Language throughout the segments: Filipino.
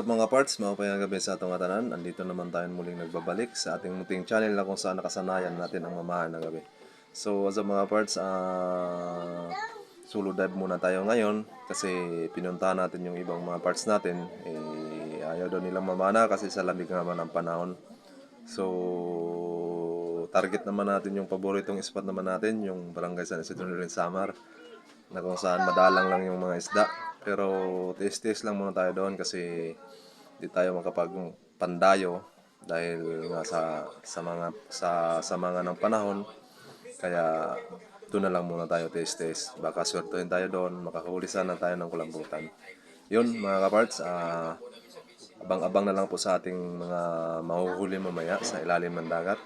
Up mga parts? Mga gabi sa atong atanan. Andito naman tayo muling nagbabalik sa ating muting channel na kung saan nakasanayan natin ang mamahan na gabi. So what's up mga parts? Ah, solo dive muna tayo ngayon kasi pinuntahan natin yung ibang mga parts natin. Eh, ayaw daw nilang mamana kasi sa lamig naman ang panahon. So target naman natin yung paboritong spot naman natin, yung Barangay San Isidro Samar na kung saan madalang lang yung mga isda. Pero taste-taste lang muna tayo doon kasi di tayo makapagpandayo dahil nga sa sa mga sa sa mga ng panahon kaya doon na lang muna tayo taste-taste. Baka swertuhin tayo doon, makahuli sana tayo ng kulambutan. Yun mga kaparts, ah abang-abang na lang po sa ating mga mahuhuli mamaya sa ilalim ng dagat.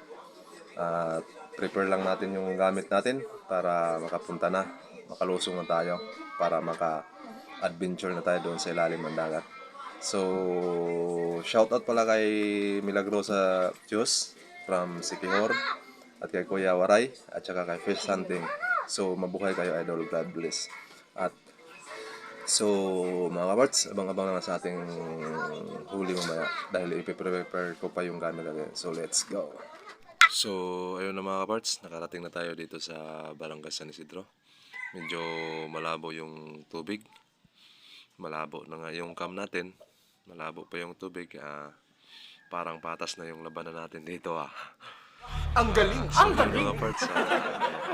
At prepare lang natin yung gamit natin para makapunta na, makalusong na tayo, para maka-adventure na tayo doon sa ilalim ng dagat. So, shout out pala kay Milagrosa Diyos from Sikihor at kay Kuya Waray at saka kay Fish Hunting. So, mabuhay kayo idol. God bless. At So, mga kaparts, abang-abang naman sa ating huli mamaya dahil ipiprepare ko pa yung gamit natin. So, let's go! So, ayun na mga kaparts, nakarating na tayo dito sa Barangay San Isidro. Medyo malabo yung tubig. Malabo na nga yung cam natin. Malabo pa yung tubig. Ah, parang patas na yung labanan natin dito ah. Ang galing! So, ang mga parts, uh,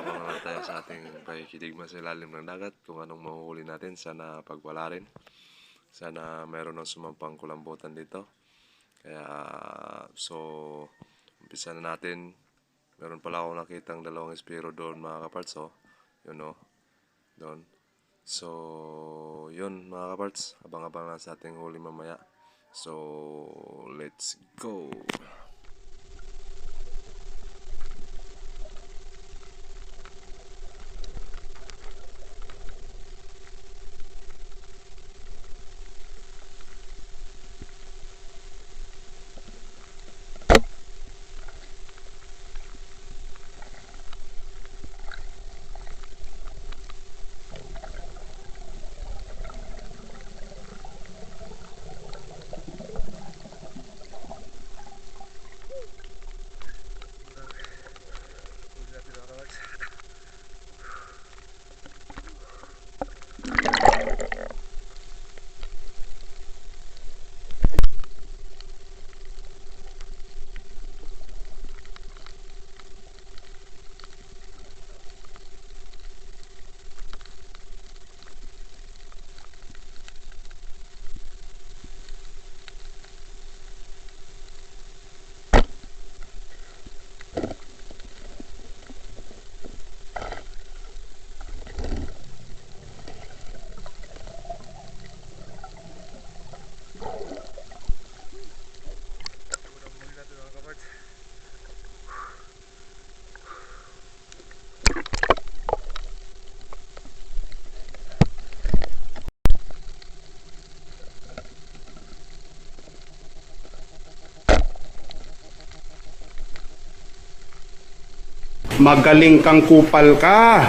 abangan lang tayo sa ating pakikidigma sa ilalim ng dagat kung anong mahuhuli natin. Sana pagwala rin. Sana mayroon ng sumampang kulambutan dito. Kaya, so, umpisa na natin. Meron pala ako nakitang dalawang espiro doon mga kaparts, oh. Yun, oh. Doon. So, yun mga kaparts. Abang-abang lang sa ating huli mamaya. So, let's go! Magaling kang kupal ka.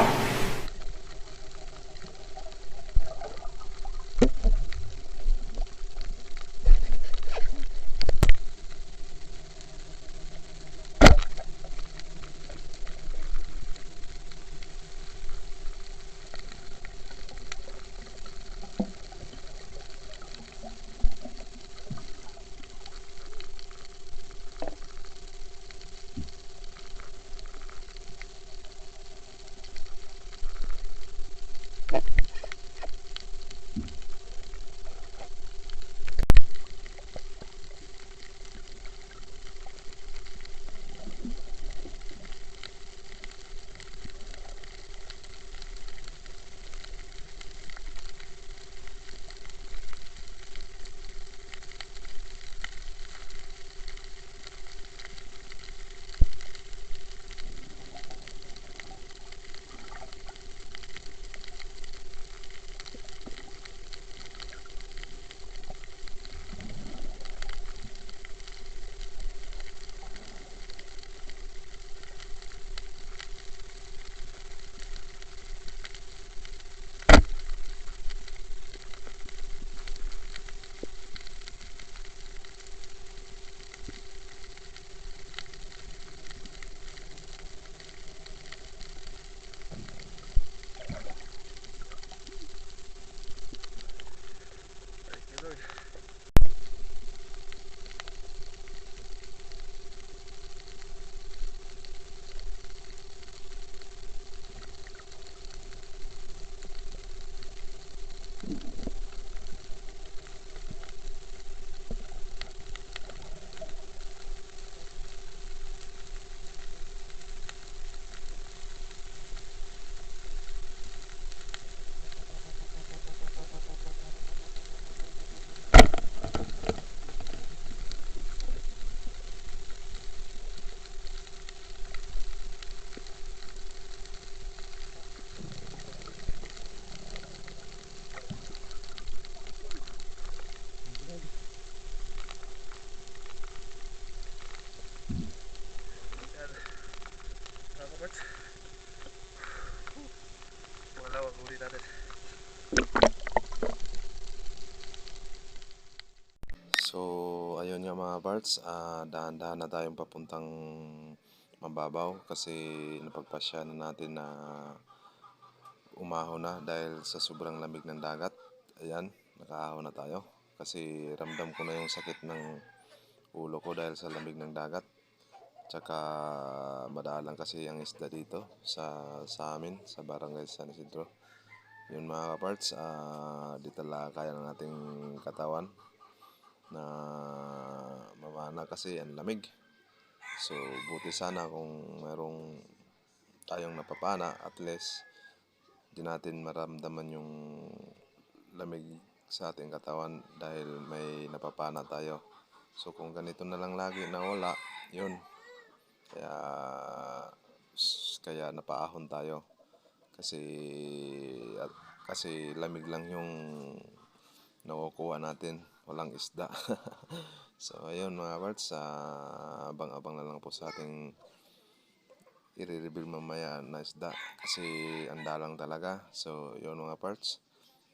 Mga parts, ah, dahan-dahan na tayong papuntang mababaw kasi napagpasya na natin na umaho na dahil sa sobrang lamig ng dagat. Ayan, nakaahon na tayo kasi ramdam ko na yung sakit ng ulo ko dahil sa lamig ng dagat. Tsaka madalang kasi ang isda dito sa sa amin sa barangay San Isidro. Yun mga kaparts, ah, di talaga kaya ng ating katawan na mamana kasi ang lamig. So buti sana kung merong tayong napapana at least di natin maramdaman yung lamig sa ating katawan dahil may napapana tayo. So kung ganito na lang lagi na wala, yun. Kaya kaya napaahon tayo. Kasi at, kasi lamig lang yung nakukuha natin. Walang isda. so ayun mga parts, ah, abang-abang na lang po sa ating i-reveal mamaya na isda kasi ang dalang talaga. So, yun mga parts.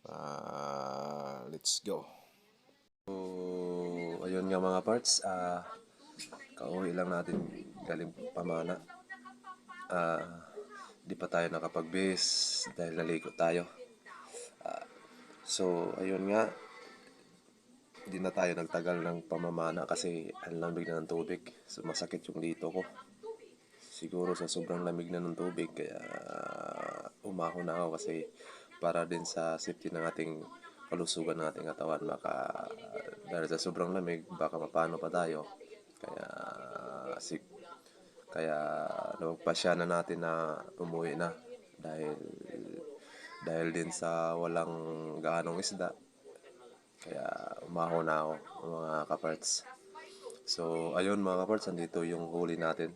Ah, let's go. So, ayun nga mga parts. Ah, kauwi lang natin galing pamana. Ah, di pa tayo nakapag-base dahil naligo tayo. So, ayun nga. Di na tayo nagtagal ng pamamana kasi ang lamig na ng tubig. So, masakit yung dito ko siguro sa sobrang lamig na ng tubig kaya umahon na ako kasi para din sa safety ng ating kalusugan ng ating katawan baka dahil sa sobrang lamig baka mapano pa tayo kaya si kaya napagpasya na natin na umuwi na dahil dahil din sa walang gaanong isda kaya umahon na ako mga kaparts So, ayun mga kaparts, andito yung huli natin.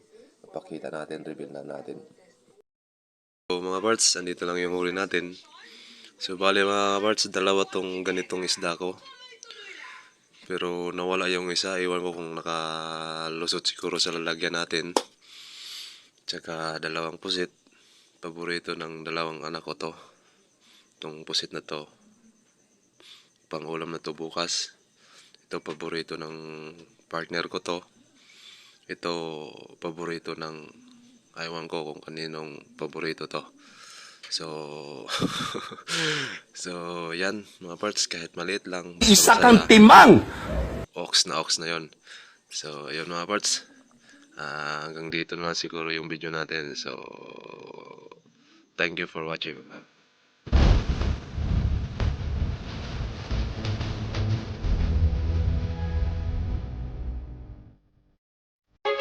Pakita natin, reveal na natin. So, mga parts, andito lang yung huli natin. So, bali mga parts, dalawa tong ganitong isda ko. Pero nawala yung isa, iwan ko kung nakalusot siguro sa lalagyan natin. Tsaka dalawang pusit. Paborito ng dalawang anak ko to. Itong pusit na to. Pangulam na to bukas. Ito paborito ng partner ko to. Ito paborito ng aywan ko kung kaninong paborito to. So So yan mga parts kahit maliit lang basta Isa kang timang! ox na ox na yon. So, ayun mga parts. Ah, hanggang dito na siguro yung video natin. So, thank you for watching.